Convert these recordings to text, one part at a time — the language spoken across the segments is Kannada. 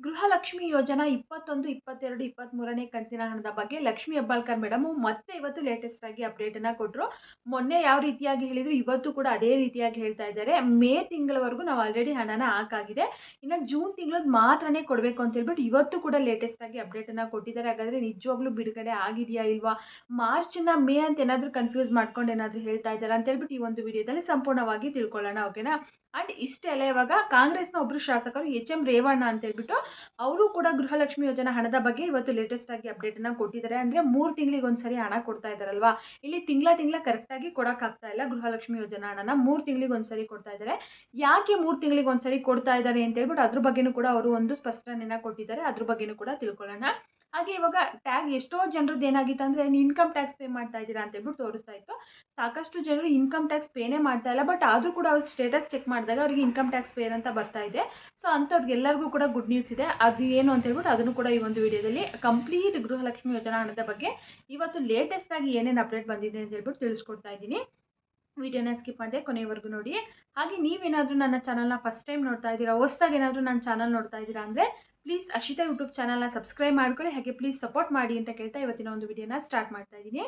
ಗೃಹಲಕ್ಷ್ಮಿ ಯೋಜನಾ ಇಪ್ಪತ್ತೊಂದು, ಇಪ್ಪತ್ತೆರಡು ಇಪ್ಪತ್ತ್ಮೂರನೇ ಕಂತಿನ ಹಣದ ಬಗ್ಗೆ ಲಕ್ಷ್ಮಿ ಹೆಬ್ಬಾಳ್ಕರ್ ಮೇಡಮು ಮತ್ತೆ ಇವತ್ತು ಲೇಟೆಸ್ಟ್ ಆಗಿ ಅಪ್ಡೇಟನ್ನು ಕೊಟ್ಟರು ಮೊನ್ನೆ ಯಾವ ರೀತಿಯಾಗಿ ಹೇಳಿದ್ರು ಇವತ್ತು ಕೂಡ ಅದೇ ರೀತಿಯಾಗಿ ಹೇಳ್ತಾ ಇದ್ದಾರೆ. ಮೇ ತಿಂಗಳವರೆಗೂ ನಾವು ಆಲ್ರೆಡಿ ಹಣನ ಹಾಕಾಗಿದೆ. ಇನ್ನು ಜೂನ್ ತಿಂಗಳದ್ದು ಮಾತ್ರನೇ ಕೊಡಬೇಕು ಅಂತ ಹೇಳ್ಬಿಟ್ಟು ಇವತ್ತು ಕೂಡ ಲೇಟೆಸ್ಟ್ ಆಗಿ ಅಪ್ಡೇಟನ್ನು ಕೊಟ್ಟಿದ್ದಾರೆ. ಹಾಗಾದರೆ ನಿಜವಾಗ್ಲೂ ಬಿಡುಗಡೆ ಆಗಿದೆಯಾ ಇಲ್ವಾ? ಮಾರ್ಚ್ನ ಮೇ ಅಂತ ಏನಾದರೂ ಕನ್ಫ್ಯೂಸ್ ಮಾಡ್ಕೊಂಡು ಏನಾದರೂ ಹೇಳ್ತಾ ಇದ್ದಾರೆ ಅಂತ ಹೇಳ್ಬಿಟ್ಟು ಈ ಒಂದು ವಿಡಿಯೋದಲ್ಲಿ ಸಂಪೂರ್ಣವಾಗಿ ತಿಳ್ಕೊಳ್ಳೋಣ ಓಕೆನಾ ಆ್ಯಂಡ್ ಅಲ್ಲ, ಇವಾಗ ಕಾಂಗ್ರೆಸ್ನ ಒಬ್ಬರು ಶಾಸಕರು ಎಚ್ ಎಂ ರೇವಣ್ಣ ಅಂತ ಹೇಳ್ಬಿಟ್ಟು ಅವರು ಕೂಡ ಗೃಹಲಕ್ಷ್ಮಿ ಯೋಜನಾ ಹಣದ ಬಗ್ಗೆ ಇವತ್ತು ಲೇಟೆಸ್ಟ್ ಆಗಿ ಅಪ್ಡೇಟನ್ನು ಕೊಟ್ಟಿದ್ದಾರೆ. ಅಂದರೆ ಮೂರು ತಿಂಗಳಿಗೆ ಒಂದ್ಸರಿ ಹಣ ಕೊಡ್ತಾ ಇದ್ದಾರಲ್ವಾ? ಇಲ್ಲಿ ತಿಂಗಳ ತಿಂಗಳ ಕರೆಕ್ಟಾಗಿ ಕೊಡೋಕ್ಕಾಗ್ತಾ ಇಲ್ಲ ಗೃಹಲಕ್ಷ್ಮಿ ಯೋಜನಾ ಹಣನ. ಮೂರು ತಿಂಗಳಿಗೆ ಒಂದ್ಸರಿ ಕೊಡ್ತಾ ಇದ್ದಾರೆ. ಯಾಕೆ ಮೂರು ತಿಂಗಳಿಗೆ ಒಂದ್ಸರಿ ಕೊಡ್ತಾ ಇದ್ದಾರೆ ಅಂತ ಹೇಳ್ಬಿಟ್ಟು ಅದ್ರ ಬಗ್ಗೆನೂ ಕೂಡ ಅವರು ಒಂದು ಸ್ಪಷ್ಟನೆಯನ್ನು ಕೊಟ್ಟಿದ್ದಾರೆ. ಅದ್ರ ಬಗ್ಗೆನೂ ಕೂಡ ತಿಳ್ಕೊಳ್ಳೋಣ. ಹಾಗೆ ಇವಾಗ ಟ್ಯಾಗ್ ಎಷ್ಟೋ ಜನರದ್ದು ಏನಾಗಿತ್ತು ಅಂದರೆ ಇನ್ಕಮ್ ಟ್ಯಾಕ್ಸ್ ಪೇ ಮಾಡ್ತಾ ಇದ್ದೀರಾ ಅಂತ ಹೇಳ್ಬಿಟ್ಟು ತೋರಿಸ್ತಾ ಇತ್ತು. ಸಾಕಷ್ಟು ಜನರು ಇನ್ಕಮ್ ಟ್ಯಾಕ್ಸ್ ಪೇನೇ ಮಾಡ್ತಾ ಇಲ್ಲ ಬಟ್ ಆದರೂ ಕೂಡ ಅವ್ರ ಸ್ಟೇಟಸ್ ಚೆಕ್ ಮಾಡಿದಾಗ ಅವ್ರಿಗೆ ಇನ್ಕಮ್ ಟ್ಯಾಕ್ಸ್ ಪೇರ್ ಅಂತ ಬರ್ತಾ ಇದೆ. ಸೊ ಅಂಥವ್ರಿಗೆಲ್ಲರಿಗೂ ಕೂಡ ಗುಡ್ ನ್ಯೂಸ್ ಇದೆ. ಅದು ಏನು ಅಂತ ಹೇಳ್ಬಿಟ್ಟು ಅದನ್ನು ಕೂಡ ಈ ಒಂದು ವಿಡಿಯೋದಲ್ಲಿ ಕಂಪ್ಲೀಟ್ ಗೃಹಲಕ್ಷ್ಮಿ ಯೋಜನಾ ಹಣದ ಬಗ್ಗೆ ಇವತ್ತು ಲೇಟೆಸ್ಟ್ ಆಗಿ ಏನೇನು ಅಪ್ಡೇಟ್ ಬಂದಿದೆ ಅಂತ ಹೇಳ್ಬಿಟ್ಟು ತಿಳಿಸ್ಕೊಡ್ತಾ ಇದ್ದೀನಿ. ವಿಡಿಯೋನ ಸ್ಕಿಪ್ ಮಾಡಿದೆ ಕೊನೆಯವರೆಗೂ ನೋಡಿ. ಹಾಗೆ ನೀವೇನಾದರೂ ನನ್ನ ಚಾನಲ್ನ ಫಸ್ಟ್ ಟೈಮ್ ನೋಡ್ತಾ ಇದ್ದೀರಾ, ಹೊಸ್ದಾಗಿ ಏನಾದರೂ ನನ್ನ ಚಾನಲ್ ನೋಡ್ತಾ ಇದ್ದೀರಾ ಅಂದರೆ ಪ್ಲೀಸ್ ಅಶಿತಾ ಯೂಟ್ಯೂಬ್ ಚಾನಲ್ನ ಸಬ್ಸ್ಕ್ರೈಬ್ ಮಾಡ್ಕೊಳ್ಳಿ. ಹಾಗೆ ಪ್ಲೀಸ್ ಸಪೋರ್ಟ್ ಮಾಡಿ ಅಂತ ಕೇಳ್ತಾ ಇವತ್ತಿನ ಒಂದು ವಿಡಿಯೋನ ಸ್ಟಾರ್ಟ್ ಮಾಡ್ತಾ ಇದ್ದೀನಿ.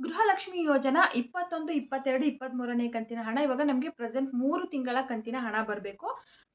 ಗೃಹಲಕ್ಷ್ಮಿ ಯೋಜನಾ ಇಪ್ಪತ್ತೊಂದು, ಇಪ್ಪತ್ತೆರಡು ಇಪ್ಪತ್ತ್ಮೂರನೇ ಕಂತಿನ ಹಣ. ಇವಾಗ ನಮಗೆ ಪ್ರೆಸೆಂಟ್ ಮೂರು ತಿಂಗಳ ಕಂತಿನ ಹಣ ಬರಬೇಕು.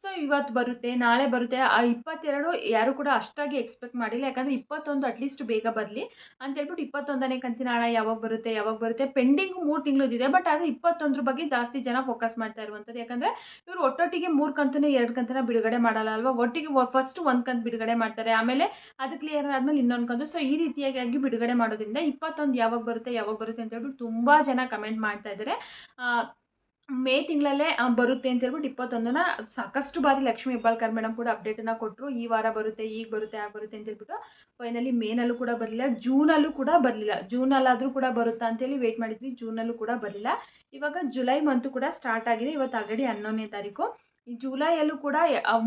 ಸೊ ಇವತ್ತು ಬರುತ್ತೆ, ನಾಳೆ ಬರುತ್ತೆ. ಆ ಇಪ್ಪತ್ತೆರಡು ಯಾರು ಕೂಡ ಅಷ್ಟಾಗಿ ಎಕ್ಸ್ಪೆಕ್ಟ್ ಮಾಡಿಲ್ಲ. ಯಾಕಂದರೆ ಇಪ್ಪತ್ತೊಂದು ಅಟ್ಲೀಸ್ಟ್ ಬೇಗ ಬರಲಿ. ಅಂತ ಹೇಳ್ಬಿಟ್ಟು ಇಪ್ಪತ್ತೊಂದನೇ ಕಂತಿನ ಹಣ ಯಾವಾಗ ಬರುತ್ತೆ ಯಾವಾಗ ಬರುತ್ತೆ ಪೆಂಡಿಂಗ್ ಮೂರು ತಿಂಗಳದಿದೆ. ಬಟ್ ಆದರೆ ಇಪ್ಪತ್ತೊಂದ್ರ ಬಗ್ಗೆ ಜಾಸ್ತಿ ಜನ ಫೋಕಸ್ ಮಾಡ್ತಾ ಇರುವಂಥದ್ದು. ಯಾಕಂದರೆ ಇವರು ಒಟ್ಟೊಟ್ಟಿಗೆ ಮೂರು ಕಂತನೇ, ಎರಡು ಕಂತನ ಬಿಡುಗಡೆ ಮಾಡಲ್ಲ ಅಲ್ವಾ? ಒಟ್ಟಿಗೆ ಫಸ್ಟ್ ಒಂದು ಕಂತು ಬಿಡುಗಡೆ ಮಾಡ್ತಾರೆ. ಆಮೇಲೆ ಅದು ಕ್ಲಿಯರ್ ಆದಮೇಲೆ ಇನ್ನೊಂದು ಕಂತು. ಸೊ ಈ ರೀತಿಯಾಗಿ ಬಿಡುಗಡೆ ಮಾಡೋದ್ರಿಂದ ಇಪ್ಪತ್ತೊಂದು ಯಾವಾಗ ಬರುತ್ತೆ ಯಾವಾಗ ಬರುತ್ತೆ ಅಂತ ಹೇಳ್ಬಿಟ್ಟು ತುಂಬ ಜನ ಕಮೆಂಟ್ ಮಾಡ್ತಾ ಇದ್ದಾರೆ. ಮೇ ತಿಂಗಳಲ್ಲೇ ಬರುತ್ತೆ ಅಂತ ಹೇಳ್ಬಿಟ್ಟು ಇಪ್ಪತ್ತೊಂದನ ಸಾಕಷ್ಟು ಬಾರಿ ಲಕ್ಷ್ಮೀ ಹೆಬ್ಬಾಳ್ಕರ್ ಮೇಡಮ್ ಕೂಡ ಅಪ್ಡೇಟನ್ನು ಕೊಟ್ಟರು ಈ ವಾರ ಬರುತ್ತೆ, ಈಗ ಬರುತ್ತೆ, ಆಗ ಬರುತ್ತೆ ಅಂತ ಹೇಳ್ಬಿಟ್ಟು ಫೈನಲಿ ಮೇನಲ್ಲೂ ಕೂಡ ಬರಲಿಲ್ಲ. ಜೂನಲ್ಲೂ ಕೂಡ ಬರಲಿಲ್ಲ. ಜೂನಲ್ಲಾದರೂ ಕೂಡ ಬರುತ್ತಾ ಅಂತೇಳಿ ವೆಯ್ಟ್ ಮಾಡಿದ್ವಿ. ಜೂನಲ್ಲೂ ಕೂಡ ಬರಲಿಲ್ಲ. ಇವಾಗ ಜುಲೈ ಮಂತು ಕೂಡ ಸ್ಟಾರ್ಟ್ ಆಗಿದೆ. ಇವತ್ತು ಆಲ್ರೆಡಿ ಹನ್ನೊಂದನೇ ತಾರೀಕು. ಜುಲೈಯಲ್ಲೂ ಕೂಡ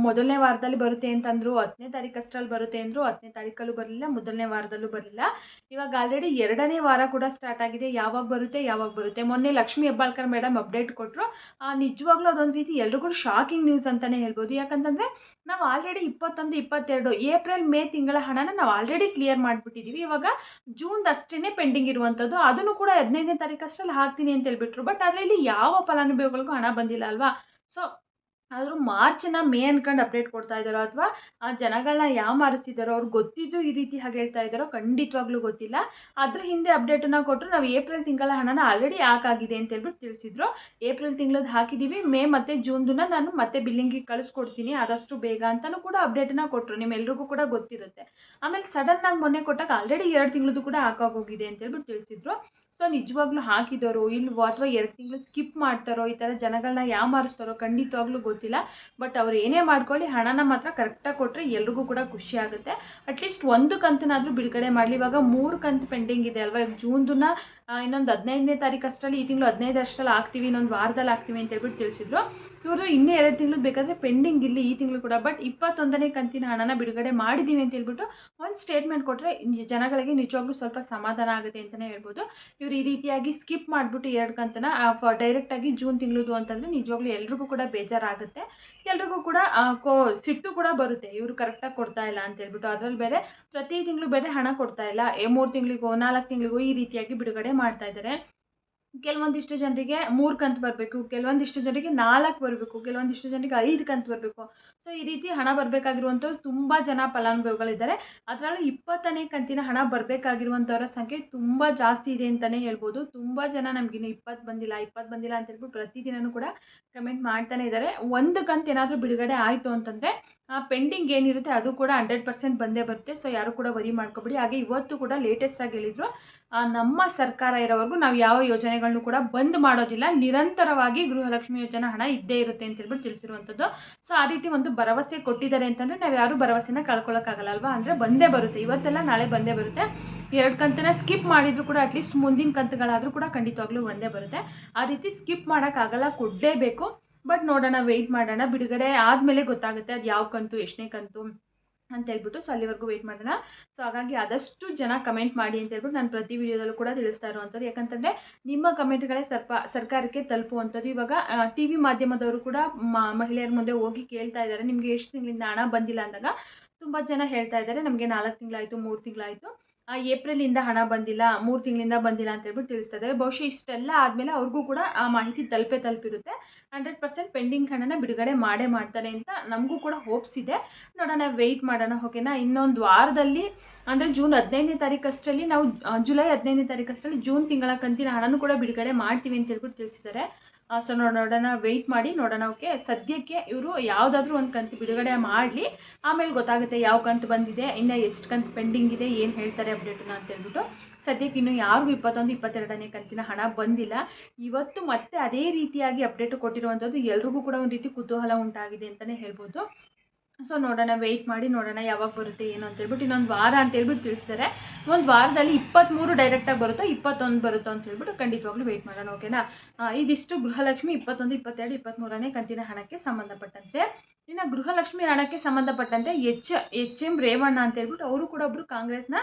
ಮೊದಲನೇ ವಾರದಲ್ಲಿ ಬರುತ್ತೆ ಅಂತಂದ್ರು, ಹತ್ತನೇ ತಾರೀಕು ಅಷ್ಟರಲ್ಲಿ ಬರುತ್ತೆ ಅಂದರು, ಹತ್ತನೇ ತಾರೀಕಲ್ಲೂ ಬರಲಿಲ್ಲ, ಮೊದಲನೇ ವಾರದಲ್ಲೂ ಬರಲಿಲ್ಲ. ಇವಾಗ ಆಲ್ರೆಡಿ ಎರಡನೇ ವಾರ ಕೂಡ ಸ್ಟಾರ್ಟ್ ಆಗಿದೆ. ಯಾವಾಗ ಬರುತ್ತೆ ಯಾವಾಗ ಬರುತ್ತೆ. ಮೊನ್ನೆ ಲಕ್ಷ್ಮೀ ಹೆಬ್ಬಾಳ್ಕರ್ ಮೇಡಮ್ ಅಪ್ಡೇಟ್ ಕೊಟ್ಟರು ನಿಜವಾಗ್ಲೂ ಅದೊಂದು ರೀತಿ ಎಲ್ರಿಗೂ ಶಾಕಿಂಗ್ ನ್ಯೂಸ್ ಅಂತಲೇ ಹೇಳ್ಬೋದು. ಯಾಕಂತಂದರೆ, ನಾವು ಆಲ್ರೆಡಿ ಇಪ್ಪತ್ತೊಂದು, ಇಪ್ಪತ್ತೆರಡು, ಏಪ್ರಿಲ್, ಮೇ ತಿಂಗಳ ಹಣನ ನಾವು ಆಲ್ರೆಡಿ ಕ್ಲಿಯರ್ ಮಾಡಿಬಿಟ್ಟಿದ್ದೀವಿ ಇವಾಗ ಜೂನ್ದು ಅಷ್ಟೇ ಪೆಂಡಿಂಗ್ ಇರುವಂಥದ್ದು ಅದನ್ನು ಕೂಡ ಹದಿನೈದನೇ ತಾರೀಕು ಅಷ್ಟರಲ್ಲಿ ಹಾಕ್ತೀನಿ ಅಂತ ಹೇಳ್ಬಿಟ್ರು. ಬಟ್ ಅದರಲ್ಲಿ ಯಾವ ಫಲಾನುಭವಿಗಳಿಗೂ ಹಣ ಬಂದಿಲ್ಲ ಅಲ್ವಾ? ಸೊ ಆದರೂ ಮಾರ್ಚನ್ನ ಮೇ ಅನ್ಕೊಂಡು ಅಪ್ಡೇಟ್ ಕೊಡ್ತಾ ಇದ್ದಾರೋ ಅಥವಾ ಆ ಜನಗಳನ್ನ ಯಾವ ಮಾರಿಸಿದ್ದಾರೋ ಅವ್ರು ಗೊತ್ತಿದ್ದು ಈ ರೀತಿ ಹಾಗೆ ಹೇಳ್ತಾ ಇದ್ದಾರೋ ಖಂಡಿತವಾಗ್ಲೂ ಗೊತ್ತಿಲ್ಲ. ಅದ್ರ ಹಿಂದೆ ಅಪ್ಡೇಟನ್ನು ಕೊಟ್ಟರು ನಾವು ಏಪ್ರಿಲ್ ತಿಂಗಳ ಹಣನ ಆಲ್ರೆಡಿ ಹಾಕಾಗಿದೆ ಅಂತ ಹೇಳ್ಬಿಟ್ಟು ತಿಳಿಸಿದ್ರು. ಏಪ್ರಿಲ್ ತಿಂಗಳದ್ದು ಹಾಕಿದ್ದೀವಿ ಮೇ ಮತ್ತು ಜೂನ್ದನ್ನ ನಾನು ಮತ್ತೆ ಬಿಲ್ಲಿಂಗಿಗೆ ಕಳಿಸ್ಕೊಡ್ತೀನಿ, ಆದಷ್ಟು ಬೇಗ ಅಂತಲೂ ಕೂಡ ಅಪ್ಡೇಟನ್ನು ಕೊಟ್ಟರು ನಿಮ್ಮೆಲ್ರಿಗೂ ಕೂಡ ಗೊತ್ತಿರುತ್ತೆ. ಆಮೇಲೆ ಸಡನ್ನಾಗಿ ಮೊನ್ನೆ ಕೊಟ್ಟಾಗ ಆಲ್ರೆಡಿ ಎರಡು ತಿಂಗಳದ್ದು ಕೂಡ ಹಾಕಾಗೋಗಿದೆ ಅಂತ ಹೇಳ್ಬಿಟ್ಟು ತಿಳಿಸಿದ್ರು. ಸೊ ನಿಜವಾಗ್ಲೂ ಹಾಕಿದವರು ಇಲ್ವೋ ಅಥವಾ ಎರಡು ತಿಂಗಳು ಸ್ಕಿಪ್ ಮಾಡ್ತಾರೋ ಈ ಥರ ಜನಗಳನ್ನ ಯಾವ ಮಾರಿಸ್ತಾರೋ ಖಂಡಿತವಾಗ್ಲೂ ಗೊತ್ತಿಲ್ಲ. ಬಟ್ ಅವ್ರು ಏನೇ ಮಾಡ್ಕೊಳ್ಳಿ ಹಣನ ಮಾತ್ರ ಕರೆಕ್ಟಾಗಿ ಕೊಟ್ಟರೆ ಎಲ್ರಿಗೂ ಕೂಡ ಖುಷಿ ಆಗುತ್ತೆ. ಅಟ್ಲೀಸ್ಟ್ ಒಂದು ಕಂತನಾದರೂ ಬಿಡುಗಡೆ ಮಾಡಲಿ. ಇವಾಗ ಮೂರು ಕಂತು ಪೆಂಡಿಂಗ್ ಇದೆ ಅಲ್ವಾ? ಈಗ ಜೂನ್ದನ್ನ ಇನ್ನೊಂದು ಹದಿನೈದನೇ ತಾರೀಕು ಅಷ್ಟರಲ್ಲಿ, ಈ ತಿಂಗಳು ಹದಿನೈದು ಅಷ್ಟರಲ್ಲಿ ಹಾಕ್ತೀವಿ, ಇನ್ನೊಂದು ವಾರದಲ್ಲಿ ಹಾಕ್ತೀವಿ ಅಂತ ಹೇಳ್ಬಿಟ್ಟು ತಿಳಿಸಿದ್ರು. ಇವರು ಇನ್ನೂ ಎರಡು ತಿಂಗಳು ಬೇಕಾದರೆ ಪೆಂಡಿಂಗ್ ಇಲ್ಲಿ ಈ ತಿಂಗಳು ಕೂಡ. ಬಟ್ ಇಪ್ಪತ್ತೊಂದನೇ ಕಂತಿನ ಹಣನ ಬಿಡುಗಡೆ ಮಾಡಿದ್ದೀವಿ ಅಂತ ಹೇಳ್ಬಿಟ್ಟು ಒಂದು ಸ್ಟೇಟ್ಮೆಂಟ್ ಕೊಟ್ಟರೆ ಜನಗಳಿಗೆ ನಿಜವಾಗ್ಲೂ ಸ್ವಲ್ಪ ಸಮಾಧಾನ ಆಗುತ್ತೆ ಅಂತಲೇ ಹೇಳ್ಬೋದು. ಇವರು ಈ ರೀತಿಯಾಗಿ ಸ್ಕಿಪ್ ಮಾಡಿಬಿಟ್ಟು ಎರಡು ಕಂತನ ಡೈರೆಕ್ಟಾಗಿ ಜೂನ್ ತಿಂಗಳದು ಅಂತಂದರೆ ನಿಜವಾಗ್ಲೂ ಎಲ್ರಿಗೂ ಕೂಡ ಬೇಜಾರಾಗುತ್ತೆ. ಎಲ್ರಿಗೂ ಕೂಡ ಕೋ, ಸಿಟ್ಟು ಕೂಡ ಬರುತ್ತೆ. ಇವರು ಕರೆಕ್ಟಾಗಿ ಕೊಡ್ತಾ ಇಲ್ಲ ಅಂತ ಹೇಳ್ಬಿಟ್ಟು. ಅದರಲ್ಲಿ ಬೇರೆ ಪ್ರತಿ ತಿಂಗಳು ಬೇರೆ ಹಣ ಕೊಡ್ತಾ ಇಲ್ಲ. ಮೂರು ತಿಂಗಳಿಗೋ, ನಾಲ್ಕು ತಿಂಗಳಿಗೋ ಈ ರೀತಿಯಾಗಿ ಬಿಡುಗಡೆ ಮಾಡ್ತಾ ಇದ್ದಾರೆ ಕೆಲವೊಂದಿಷ್ಟು ಜನರಿಗೆ ಮೂರು ಕಂತು ಬರಬೇಕು, ಕೆಲವೊಂದಿಷ್ಟು ಜನರಿಗೆ ನಾಲ್ಕು ಬರಬೇಕು, ಕೆಲವೊಂದಿಷ್ಟು ಜನರಿಗೆ ಐದು ಕಂತು ಬರಬೇಕು. ಸೊ ಈ ರೀತಿ ಹಣ ಬರಬೇಕಾಗಿರುವಂಥವ್ರು ತುಂಬ ಜನ ಫಲಾನುಭವಿಗಳಿದ್ದಾರೆ. ಅದರಲ್ಲೂ ಇಪ್ಪತ್ತನೇ ಕಂತಿನ ಹಣ ಬರಬೇಕಾಗಿರುವಂಥವ್ರ ಸಂಖ್ಯೆ ತುಂಬ ಜಾಸ್ತಿ ಇದೆ ಅಂತಲೇ ಹೇಳ್ಬೋದು. ತುಂಬ ಜನ ನಮಗಿನ್ನು ಇಪ್ಪತ್ತು ಬಂದಿಲ್ಲ ಇಪ್ಪತ್ತು ಬಂದಿಲ್ಲ ಅಂತ ಹೇಳ್ಬಿಟ್ಟು ಪ್ರತಿದಿನವೂ ಕೂಡ ಕಮೆಂಟ್ ಮಾಡ್ತಾನೆ ಇದ್ದಾರೆ. ಒಂದು ಕಂತು ಏನಾದರೂ ಬಿಡುಗಡೆ ಆಯಿತು ಅಂತಂದರೆ ಪೆಂಡಿಂಗ್ ಏನಿರುತ್ತೆ ಅದು ಕೂಡ ಹಂಡ್ರೆಡ್ ಪರ್ಸೆಂಟ್ ಬಂದೇ ಬರುತ್ತೆ. ಸೊ ಯಾರು ಕೂಡ ವರಿ ಮಾಡ್ಕೊಬೇಡಿ. ಹಾಗೆ ಇವತ್ತು ಕೂಡ ಲೇಟೆಸ್ಟಾಗಿ ಹೇಳಿದರು. ನಮ್ಮ ಸರ್ಕಾರ ಇರೋವರೆಗೂ ನಾವು ಯಾವ ಯೋಜನೆಗಳನ್ನು ಕೂಡ ಬಂದ್ ಮಾಡೋದಿಲ್ಲ. ನಿರಂತರವಾಗಿ ಗೃಹಲಕ್ಷ್ಮಿ ಯೋಜನಾ ಹಣ ಇದ್ದೇ ಇರುತ್ತೆ ಅಂತ ಹೇಳ್ಬಿಟ್ಟು ತಿಳಿಸಿರುವಂಥದ್ದು. ಸೊ ಆ ರೀತಿ ಒಂದು ಭರವಸೆ ಕೊಟ್ಟಿದ್ದಾರೆ ಅಂತಂದರೆ ನಾವು ಯಾರು ಭರವಸೆನ ಕಳ್ಕೊಳ್ಳೋಕ್ಕಾಗಲ್ಲ ಅಲ್ವಾ? ಅಂದರೆ ಬಂದೇ ಬರುತ್ತೆ. ಇವತ್ತೆಲ್ಲ ನಾಳೆ ಬಂದೇ ಬರುತ್ತೆ. ಎರಡು ಕಂತನ ಸ್ಕಿಪ್ ಮಾಡಿದ್ರು ಕೂಡ ಅಟ್ಲೀಸ್ಟ್ ಮುಂದಿನ ಕಂತುಗಳಾದರೂ ಕೂಡ ಖಂಡಿತವಾಗ್ಲೂ ಒಂದೇ ಬರುತ್ತೆ. ಆ ರೀತಿ ಸ್ಕಿಪ್ ಮಾಡೋಕ್ಕಾಗಲ್ಲ, ಕೊಡಲೇಬೇಕು. ಬಟ್ ನೋಡೋಣ ವೆಯ್ಟ್ ಮಾಡೋಣ. ಬಿಡುಗಡೆ ಆದಮೇಲೆ ಗೊತ್ತಾಗುತ್ತೆ ಅದು ಯಾವ ಕಂತು, ಎಷ್ಟನೇ ಕಂತು. ಅಂತ ಹೇಳ್ಬಿಟ್ಟು ಸೊ ಅಲ್ಲಿವರೆಗೂ ವೆಯ್ಟ್ ಮಾಡೋಣ. ಸೊ ಹಾಗಾಗಿ ಆದಷ್ಟು ಜನ ಕಮೆಂಟ್ ಮಾಡಿ ಅಂತ ಹೇಳ್ಬಿಟ್ಟು ನಾನು ಪ್ರತಿ ವಿಡಿಯೋದಲ್ಲೂ ಕೂಡ ತಿಳಿಸ್ತಾ ಇರುವಂಥದ್ದು. ಯಾಕಂತಂದರೆ ನಿಮ್ಮ ಕಮೆಂಟ್ಗಳೇ ಸರ್ಪ, ಸರ್ಕಾರಕ್ಕೆ ತಲುಪುವಂಥದ್ದು. ಇವಾಗ ಟಿ ವಿ ಮಾಧ್ಯಮದವರು ಕೂಡ ಮಹಿಳೆಯರ ಮುಂದೆ ಹೋಗಿ ಕೇಳ್ತಾ ಇದ್ದಾರೆ. ನಿಮಗೆ ಎಷ್ಟು ತಿಂಗಳಿಂದ ಹಣ ಬಂದಿಲ್ಲ ಅಂದಾಗ ತುಂಬ ಜನ ಹೇಳ್ತಾ ಇದ್ದಾರೆ. ನಮಗೆ ನಾಲ್ಕು ತಿಂಗಳಾಯಿತು, ಮೂರು ತಿಂಗಳಾಯಿತು. ಏಪ್ರಿಲಿಂದ ಹಣ ಬಂದಿಲ್ಲ, ಮೂರು ತಿಂಗಳಿಂದ ಬಂದಿಲ್ಲ ಅಂತ ಹೇಳ್ಬಿಟ್ಟು ತಿಳಿಸ್ತಾ ಇದ್ದಾರೆ. ಬಹುಶಃ ಇಷ್ಟೆಲ್ಲ ಆದಮೇಲೆ ಅವ್ರಿಗೂ ಕೂಡ ಆ ಮಾಹಿತಿ ತಲುಪೇ ತಲುಪಿರುತ್ತೆ. ಹಂಡ್ರೆಡ್ ಪರ್ಸೆಂಟ್ ಪೆಂಡಿಂಗ್ ಹಣನ ಬಿಡುಗಡೆ ಮಾಡೇ ಮಾಡ್ತಾರೆ ಅಂತ ನಮಗೂ ಕೂಡ ಹೋಪ್ಸ್ ಇದೆ. ನೋಡೋಣ, ವೆಯ್ಟ್ ಮಾಡೋಣ ಓಕೆನಾ ಇನ್ನೊಂದು ವಾರದಲ್ಲಿ, ಅಂದರೆ ಜೂನ್ ಹದಿನೈದನೇ ತಾರೀಕಷ್ಟರಲ್ಲಿ ನಾವು, ಜುಲೈ ಹದಿನೈದನೇ ತಾರೀಕಷ್ಟರಲ್ಲಿ ಜೂನ್ ತಿಂಗಳ ಕಂತಿನ ಹಣನೂ ಕೂಡ ಬಿಡುಗಡೆ ಮಾಡ್ತೀವಿ ಅಂತ ಹೇಳ್ಬಿಟ್ಟು ತಿಳಿಸಿದ್ದಾರೆ. ಸೊ ನೋಡೋಣ ವೆಯ್ಟ್ ಮಾಡಿ ನೋಡೋಣ ಓಕೆ ಸದ್ಯಕ್ಕೆ ಇವರು ಯಾವುದಾದ್ರೂ ಒಂದು ಕಂತು ಬಿಡುಗಡೆ ಮಾಡಲಿ. ಆಮೇಲೆ ಗೊತ್ತಾಗುತ್ತೆ ಯಾವ ಕಂತು ಬಂದಿದೆ, ಇನ್ನು ಎಷ್ಟು ಕಂತು ಪೆಂಡಿಂಗ್ ಇದೆ, ಏನು ಹೇಳ್ತಾರೆ ಅಪ್ಡೇಟನ್ನ ಅಂತ ಹೇಳ್ಬಿಟ್ಟು. ಸದ್ಯಕ್ಕೆ ಇನ್ನು ಯಾರಿಗೂ ಇಪ್ಪತ್ತೊಂದು, ಇಪ್ಪತ್ತೆರಡನೇ ಕಂತಿನ ಹಣ ಬಂದಿಲ್ಲ. ಇವತ್ತು ಮತ್ತೆ ಅದೇ ರೀತಿಯಾಗಿ ಅಪ್ಡೇಟ್ ಕೊಟ್ಟಿರುವಂಥದ್ದು ಎಲ್ರಿಗೂ ಕೂಡ ಒಂದು ರೀತಿ ಕುತೂಹಲ ಉಂಟಾಗಿದೆ ಅಂತಲೇ ಹೇಳ್ಬೋದು. ಸೊ ನೋಡೋಣ ವೆಯ್ಟ್ ಮಾಡಿ ನೋಡೋಣ ಯಾವಾಗ ಬರುತ್ತೆ ಏನು ಅಂತ ಹೇಳ್ಬಿಟ್ಟು ಇನ್ನೊಂದು ವಾರ ಅಂತ ಹೇಳ್ಬಿಟ್ಟು ತಿಳಿಸ್ತಾರೆ. ಒಂದು ವಾರದಲ್ಲಿ ಇಪ್ಪತ್ತ್ಮೂರು ಡೈರೆಕ್ಟಾಗಿ ಬರುತ್ತೋ, ಇಪ್ಪತ್ತೊಂದು ಬರುತ್ತೋ ಅಂತ ಹೇಳ್ಬಿಟ್ಟು ಖಂಡಿತವಾಗ್ಲೂ ವೆಯ್ಟ್ ಮಾಡೋಣ ಓಕೆನಾ ಇದಿಷ್ಟು ಗೃಹಲಕ್ಷ್ಮಿ ಇಪ್ಪತ್ತೊಂದು, ಇಪ್ಪತ್ತೆರಡು ಇಪ್ಪತ್ತ್ಮೂರನೇ ಕಂತಿನ ಹಣಕ್ಕೆ ಸಂಬಂಧಪಟ್ಟಂತೆ. ಇನ್ನು ಗೃಹಲಕ್ಷ್ಮಿ ಹಣಕ್ಕೆ ಸಂಬಂಧಪಟ್ಟಂತೆ ಎಚ್ ಎಚ್ ಎಂ ರೇವಣ್ಣ ಅಂತ ಹೇಳ್ಬಿಟ್ಟು ಅವರು ಕೂಡ ಒಬ್ಬರು ಕಾಂಗ್ರೆಸ್ನ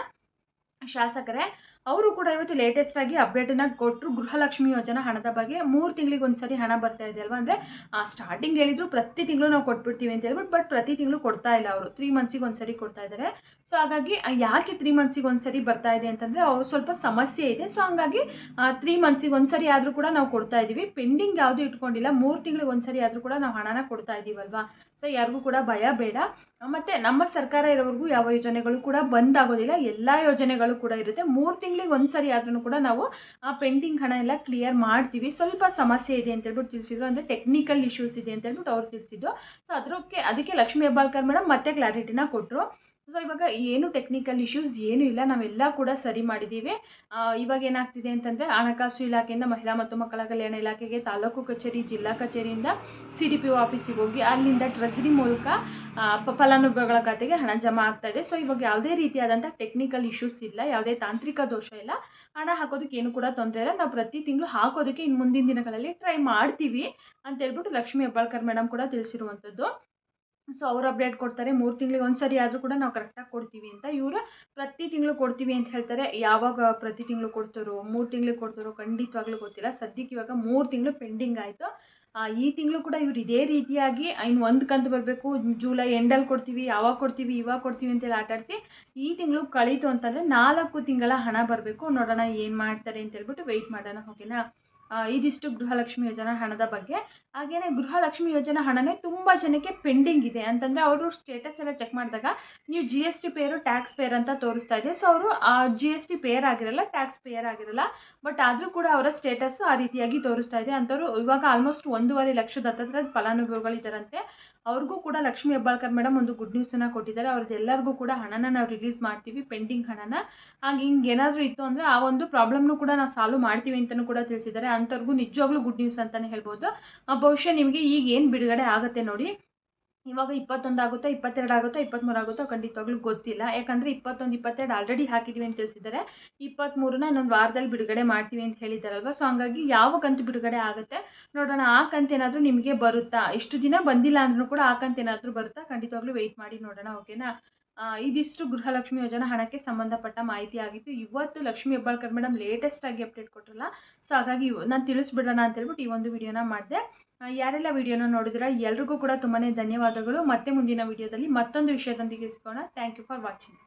ಶಾಸಕರೇ. ಅವರು ಕೂಡ ಇವತ್ತು ಲೇಟೆಸ್ಟ್ ಆಗಿ ಅಪ್ಡೇಟನ್ನು ಕೊಟ್ಟರು ಗೃಹಲಕ್ಷ್ಮಿ ಯೋಜನಾ ಹಣದ ಬಗ್ಗೆ. ಮೂರು ತಿಂಗಳಿಗೆ ಒಂದ್ಸರಿ ಹಣ ಬರ್ತಾ ಇದೆ ಅಲ್ವಾ? ಅಂದರೆ ಸ್ಟಾರ್ಟಿಂಗ್ ಹೇಳಿದ್ರು ಪ್ರತಿ ತಿಂಗಳು ನಾವು ಕೊಟ್ಬಿಡ್ತೀವಿ ಅಂತ ಹೇಳ್ಬಿಟ್ಟು ಬಟ್ ಪ್ರತಿ ತಿಂಗಳು ಕೊಡ್ತಾ ಇಲ್ಲ ಅವರು. ತ್ರೀ ಮಂತ್ಸಿಗೆ ಒಂದ್ಸರಿ ಕೊಡ್ತಾ ಇದ್ದಾರೆ ಸೊ ಹಾಗಾಗಿ ಯಾಕೆ ತ್ರೀ ಮಂತ್ಸಿಗೆ ಒಂದ್ಸರಿ ಬರ್ತಾ ಇದೆ ಅಂತಂದರೆ, ಅವ್ರು ಸ್ವಲ್ಪ ಸಮಸ್ಯೆ ಇದೆ. ಸೊ ಹಂಗಾಗಿ ತ್ರೀ ಮಂತ್ಸಿಗೆ ಒಂದ್ಸರಿ ಆದರೂ ಕೂಡ ನಾವು ಕೊಡ್ತಾ ಇದ್ದೀವಿ ಪೆಂಡಿಂಗ್ ಯಾವುದು ಇಟ್ಕೊಂಡಿಲ್ಲ, ಮೂರು ತಿಂಗಳಿಗೆ ಒಂದ್ಸರಿ ಆದರೂ ಕೂಡ ನಾವು ಹಣನ ಕೊಡ್ತಾ ಇದ್ದೀವಲ್ವಾ ಸೊ ಯಾರಿಗೂ ಕೂಡ ಭಯ ಬೇಡ. ಮತ್ತು ನಮ್ಮ ಸರ್ಕಾರ ಇರೋವರೆಗೂ ಯಾವ ಯೋಜನೆಗಳು ಕೂಡ ಬಂದಾಗೋದಿಲ್ಲ. ಎಲ್ಲ ಯೋಜನೆಗಳು ಕೂಡ ಇರುತ್ತೆ. ಮೂರು ತಿಂಗಳಿಗೆ ಒಂದು ಸರಿ ಆದ್ರೂ ಕೂಡ ನಾವು, ಆ ಪೆಂಡಿಂಗ್ ಹಣ ಎಲ್ಲ ಕ್ಲಿಯರ್ ಮಾಡ್ತೀವಿ. ಸ್ವಲ್ಪ ಸಮಸ್ಯೆ ಇದೆ ಅಂತ ಹೇಳ್ಬಿಟ್ಟು ತಿಳಿಸಿದ್ರು. ಅಂದರೆ ಟೆಕ್ನಿಕಲ್ ಇಶ್ಯೂಸ್ ಇದೆ ಅಂತ ಹೇಳ್ಬಿಟ್ಟು ಅವ್ರು ತಿಳಿಸಿದ್ದು ಸೊ ಅದಕ್ಕೆ ಅದಕ್ಕೆ ಲಕ್ಷ್ಮೀ ಹೆಬ್ಬಾಳ್ಕರ್ ಮೇಡಮ್ ಮತ್ತೆ ಕ್ಲಾರಿಟಿನ ಕೊಟ್ಟರು ಸೊ ಇವಾಗ ಏನು ಟೆಕ್ನಿಕಲ್ ಇಶ್ಯೂಸ್ ಏನೂ ಇಲ್ಲ. ನಾವೆಲ್ಲ ಕೂಡ ಸರಿ ಮಾಡಿದ್ದೀವಿ. ಇವಾಗ ಏನಾಗ್ತಿದೆ ಅಂತಂದರೆ ಹಣಕಾಸು ಇಲಾಖೆಯಿಂದ ಮಹಿಳಾ ಮತ್ತು ಮಕ್ಕಳ ಕಲ್ಯಾಣ ಇಲಾಖೆಗೆ ತಾಲೂಕು ಕಚೇರಿ, ಜಿಲ್ಲಾ ಕಚೇರಿಯಿಂದ ಸಿ ಡಿ ಪಿ ಒ ಆಫೀಸಿಗೆ ಹೋಗಿ ಅಲ್ಲಿಂದ ಟ್ರೆಜರಿ ಮೂಲಕ ಫಲಾನುಭವಿಗಳ ಖಾತೆಗೆ ಹಣ ಜಮಾ ಆಗ್ತಾ ಇದೆ. ಸೊ ಇವಾಗ ಯಾವುದೇ ರೀತಿಯಾದಂಥ ಟೆಕ್ನಿಕಲ್ ಇಶ್ಯೂಸ್ ಇಲ್ಲ. ಯಾವುದೇ ತಾಂತ್ರಿಕ ದೋಷ ಇಲ್ಲ. ಹಣ ಹಾಕೋದಕ್ಕೆ ಏನು ಕೂಡ ತೊಂದರೆ ಇಲ್ಲ. ನಾವು ಪ್ರತಿ ತಿಂಗಳು ಹಾಕೋದಕ್ಕೆ ಇನ್ನು ಮುಂದಿನ ದಿನಗಳಲ್ಲಿ ಟ್ರೈ ಮಾಡ್ತೀವಿ ಅಂತ ಹೇಳ್ಬಿಟ್ಟು ಲಕ್ಷ್ಮೀ ಹೆಬ್ಬಾಳ್ಕರ್ ಮೇಡಮ್ ಕೂಡ ತಿಳಿಸಿರುವಂಥದ್ದು. ಸೊ ಅವ್ರು ಅಪ್ಡೇಟ್ ಕೊಡ್ತಾರೆ, ಮೂರು ತಿಂಗಳಿಗೆ ಒಂದು ಸರಿ ಆದರೂ ಕೂಡ ನಾವು ಕರೆಕ್ಟಾಗಿ ಕೊಡ್ತೀವಿ ಅಂತ ಇವರು ಪ್ರತಿ ತಿಂಗಳು ಕೊಡ್ತೀವಿ ಅಂತ ಹೇಳ್ತಾರೆ. ಯಾವಾಗ ಪ್ರತಿ ತಿಂಗಳು ಕೊಡ್ತಾರೋ, ಮೂರು ತಿಂಗಳು ಕೊಡ್ತಾರೋ ಖಂಡಿತವಾಗ್ಲೂ ಗೊತ್ತಿಲ್ಲ. ಸದ್ಯಕ್ಕೆ ಇವಾಗ ಮೂರು ತಿಂಗಳು ಪೆಂಡಿಂಗ್ ಆಯಿತು. ಈ ತಿಂಗಳು ಕೂಡ ಇವ್ರು ಇದೇ ರೀತಿಯಾಗಿ ಇನ್ನು ಒಂದು ಕಂತು ಬರಬೇಕು. ಜೂಲೈ ಎಂಡಲ್ಲಿ ಕೊಡ್ತೀವಿ, ಯಾವಾಗ ಕೊಡ್ತೀವಿ, ಇವಾಗ ಕೊಡ್ತೀವಿ ಅಂತೇಳಿ ಆಟಾಡಿಸಿ ಈ ತಿಂಗಳು ಕಳೀತು ಅಂತಂದರೆ ನಾಲ್ಕು ತಿಂಗಳ ಹಣ ಬರಬೇಕು. ನೋಡೋಣ ಏನು ಮಾಡ್ತಾರೆ ಅಂತ ಹೇಳ್ಬಿಟ್ಟು ವೆಯ್ಟ್ ಮಾಡೋಣ. ಓಕೆನಾ ಇದಿಷ್ಟು ಗೃಹಲಕ್ಷ್ಮಿ ಯೋಜನಾ ಹಣದ ಬಗ್ಗೆ. ಹಾಗೆಯೇ ಗೃಹಲಕ್ಷ್ಮಿ ಯೋಜನಾ ಹಣನೇ ತುಂಬ ಜನಕ್ಕೆ ಪೆಂಡಿಂಗ್ ಇದೆ. ಅಂತಂದರೆ ಅವರು ಸ್ಟೇಟಸ್ ಎಲ್ಲ ಚೆಕ್ ಮಾಡಿದಾಗ ನೀವು G S T payer tax payer ಅಂತ ತೋರಿಸ್ತಾ ಇದೆ. ಸೊ ಅವರು ಜಿ ಎಸ್ ಟಿ ಪೇರ್ ಆಗಿರಲ್ಲ ಟ್ಯಾಕ್ಸ್ ಪೇಯರ್ ಆಗಿರಲ್ಲ ಬಟ್ ಆದರೂ ಕೂಡ ಅವರ ಸ್ಟೇಟಸ್ಸು ಆ ರೀತಿಯಾಗಿ ತೋರಿಸ್ತಾ ಇದೆ. ಅಂಥವ್ರು ಇವಾಗ ಆಲ್ಮೋಸ್ಟ್ ಒಂದೂವರೆ ಲಕ್ಷದ ಹತ್ತತ್ರ ಫಲಾನುಭವಿಗಳಿದ್ದಾರಂತೆ ಅವ್ರಿಗೂ ಕೂಡ ಲಕ್ಷ್ಮೀ ಹೆಬ್ಬಾಳ್ಕರ್ ಮೇಡಮ್ ಒಂದು ಗುಡ್ ನ್ಯೂಸನ್ನು ಕೊಟ್ಟಿದ್ದಾರೆ. ಅವ್ರದ್ದೆಲ್ಲರಿಗೂ ಕೂಡ ಹಣನ ನಾವು ರಿಲೀಸ್ ಮಾಡ್ತೀವಿ ಪೆಂಡಿಂಗ್ ಹಣನ. ಹಾಗೆ ಹಿಂಗೆ ಏನಾದರೂ ಇತ್ತು ಅಂದರೆ ಆ ಒಂದು ಪ್ರಾಬ್ಲಮ್ನು ಕೂಡ ನಾವು ಸಾಲ್ವ್ ಮಾಡ್ತೀವಿ ಅಂತಲೂ ಕೂಡ ತಿಳಿಸಿದ್ದಾರೆ. ಅಂಥವ್ರಿಗೂ ನಿಜವಾಗ್ಲೂ ಗುಡ್ ನ್ಯೂಸ್ ಅಂತಲೇ ಹೇಳ್ಬೋದು. ಬಹುಶಃ ನಿಮಗೆ ಈಗ ಏನು ಬಿಡುಗಡೆ ಆಗುತ್ತೆ ನೋಡಿ. ಇವಾಗ ಇಪ್ಪತ್ತೊಂದು ಆಗುತ್ತೋ, ಇಪ್ಪತ್ತೆರಡು ಆಗುತ್ತೋ ಇಪ್ಪತ್ತ್ಮೂರು ಆಗುತ್ತೋ ಖಂಡಿತವಾಗ್ಲೂ ಗೊತ್ತಿಲ್ಲ. ಯಾಕಂದರೆ ಇಪ್ಪತ್ತೊಂದು, ಇಪ್ಪತ್ತೆರಡು ಆಲ್ರೆಡಿ ಹಾಕಿದೀವಿ ಅಂತ ತಿಳಿಸಿದ್ದಾರೆ ಇಪ್ಪತ್ತ್ಮೂರನ್ನ ಇನ್ನೊಂದು ವಾರದಲ್ಲಿ ಬಿಡುಗಡೆ ಮಾಡ್ತೀವಿ ಅಂತ ಹೇಳಿದ್ದಾರಲ್ವ? ಸೊ ಹಂಗಾಗಿ ಯಾವ ಕಂತು ಬಿಡುಗಡೆ ಆಗುತ್ತೆ? ನೋಡೋಣ, ಆ ಕಂತೇನಾದ್ರೂ ನಿಮಗೆ ಬರುತ್ತಾ? ಇಷ್ಟು ದಿನ ಬಂದಿಲ್ಲ ಅಂದ್ರೂ ಕೂಡ ಆ ಕಂತೇನಾದರೂ ಬರುತ್ತಾ? ಖಂಡಿತವಾಗ್ಲೂ ವೆಯ್ಟ್ ಮಾಡಿ ನೋಡೋಣ ಓಕೆನಾ ಇದಿಷ್ಟು ಗೃಹಲಕ್ಷ್ಮಿ ಯೋಜನಾ ಹಣಕ್ಕೆ ಸಂಬಂಧಪಟ್ಟ ಮಾಹಿತಿ ಆಗಿತ್ತು. ಇವತ್ತು ಲಕ್ಷ್ಮಿ ಹೆಬ್ಬಾಳ್ಕರ್ ಮೇಡಮ್ ಲೇಟೆಸ್ಟ್ ಆಗಿ ಅಪ್ಡೇಟ್ ಕೊಟ್ಟರಲ್ಲ ಸೊ ಹಾಗಾಗಿ ನಾನು ತಿಳಿಸ್ಬಿಡೋಣ ಅಂತ ಹೇಳ್ಬಿಟ್ಟು ಈ ಒಂದು ವಿಡಿಯೋನ ಮಾಡಿದೆ. ಯಾರೆಲ್ಲ ವಿಡಿಯೋನ ನೋಡಿದ್ರೆ, ಎಲ್ರಿಗೂ ಕೂಡ ತುಂಬಾ ಧನ್ಯವಾದಗಳು. ಮತ್ತೆ ಮುಂದಿನ ವಿಡಿಯೋದಲ್ಲಿ ಮತ್ತೊಂದು ವಿಷಯದೊಂದಿಗೆ ಸಿಗೋಣ ಥ್ಯಾಂಕ್ ಯು ಫಾರ್ ವಾಚಿಂಗ್